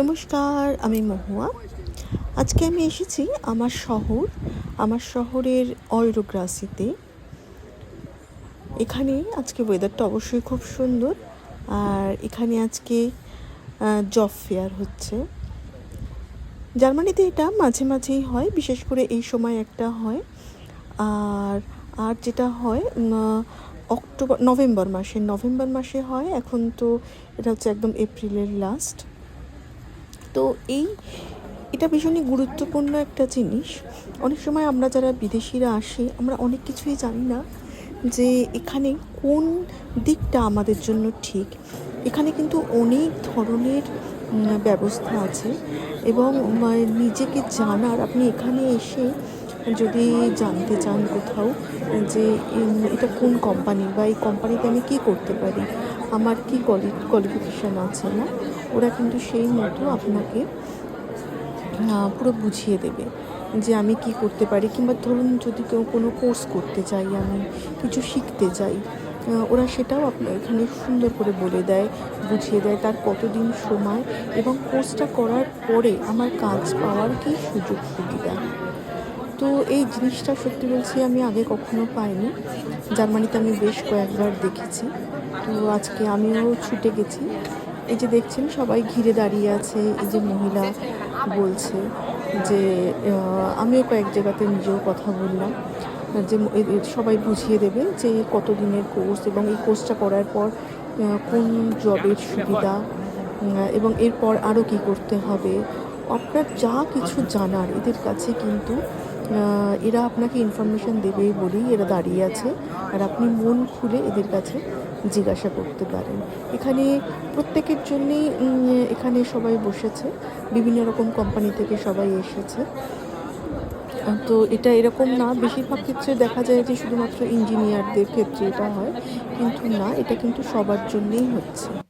নমস্কার, আমি মহুয়া। আজকে আমি এসেছি আমার শহর, আমার শহরের অয়রোগ্রাসিতে এখানে আজকে ওয়েদারটা অবশ্যই খুব সুন্দর, আর এখানে আজকে জব ফেয়ার হচ্ছে। জার্মানিতে এটা মাঝে মাঝেই হয়, বিশেষ করে এই সময় একটা হয়। আর আর যেটা হয় অক্টোবর, নভেম্বর মাসে নভেম্বর মাসে হয়, এখন তো এটা হচ্ছে একদম এপ্রিলের লাস্ট তো এই, এটা ভীষণই গুরুত্বপূর্ণ একটা জিনিস। অনেক সময় আমরা যারা বিদেশিরা আসি, আমরা অনেক কিছুই জানি না যে এখানে কোন দিকটা আমাদের জন্য ঠিক। এখানে কিন্তু অনেক ধরনের ব্যবস্থা আছে এবং নিজেকে জানার, আপনি এখানে এসে যদি জানতে চান কোথাও যে এটা কোন কোম্পানি বা এই কোম্পানিতে আমি কী করতে পারি? আমার কী কোয়ালি কোয়ালিফিকেশান আছে না? ওরা কিন্তু সেই মতো আপনাকে পুরো বুঝিয়ে দেবে যে আমি কি করতে পারি। কিংবা ধরুন যদি কেউ কোনো কোর্স করতে চাই, আমি কিছু শিখতে চাই ওরা সেটাও আপনার এখানে সুন্দর করে বলে দেয়, বুঝিয়ে দেয় তার কতদিন সময় এবং কোর্সটা করার পরে আমার কাজ পাওয়ার কি সুযোগ সুবিধা। তো এই জিনিসটা সত্যি বলছি আমি আগে কখনো পাইনি। জার্মানিতে আমি বেশ কয়েকবার দেখেছি। তো আজকে আমিও ছুটে গেছি। এই যে দেখছেন, সবাই ঘিরে দাঁড়িয়ে আছে। এই যে মহিলা বলছে যে আমিও কয়েক জায়গাতে নিজেও কথা বললাম। যে সবাই বুঝিয়ে দেবে যে কত দিনের কোর্স এবং এই কোর্সটা করার পর কোন জবের সুবিধা এবং এরপর আরও কী করতে হবে। আপনার যা কিছু জানার এদের কাছে কিন্তু এরা আপনাকে ইনফরমেশন দেবে বলেই এরা দাঁড়িয়ে আছে। আর আপনি মন খুলে এদের কাছে জিজ্ঞাসা করতে পারেন। এখানে প্রত্যেকের জন্যেই এখানে সবাই বসেছে। বিভিন্ন রকম কোম্পানি থেকে সবাই এসেছে। তো এটা এরকম না, বেশিরভাগ ক্ষেত্রে দেখা যায় যে শুধুমাত্র ইঞ্জিনিয়ারদের ক্ষেত্রে এটা হয়। কিন্তু না, এটা কিন্তু সবার জন্যেই হচ্ছে।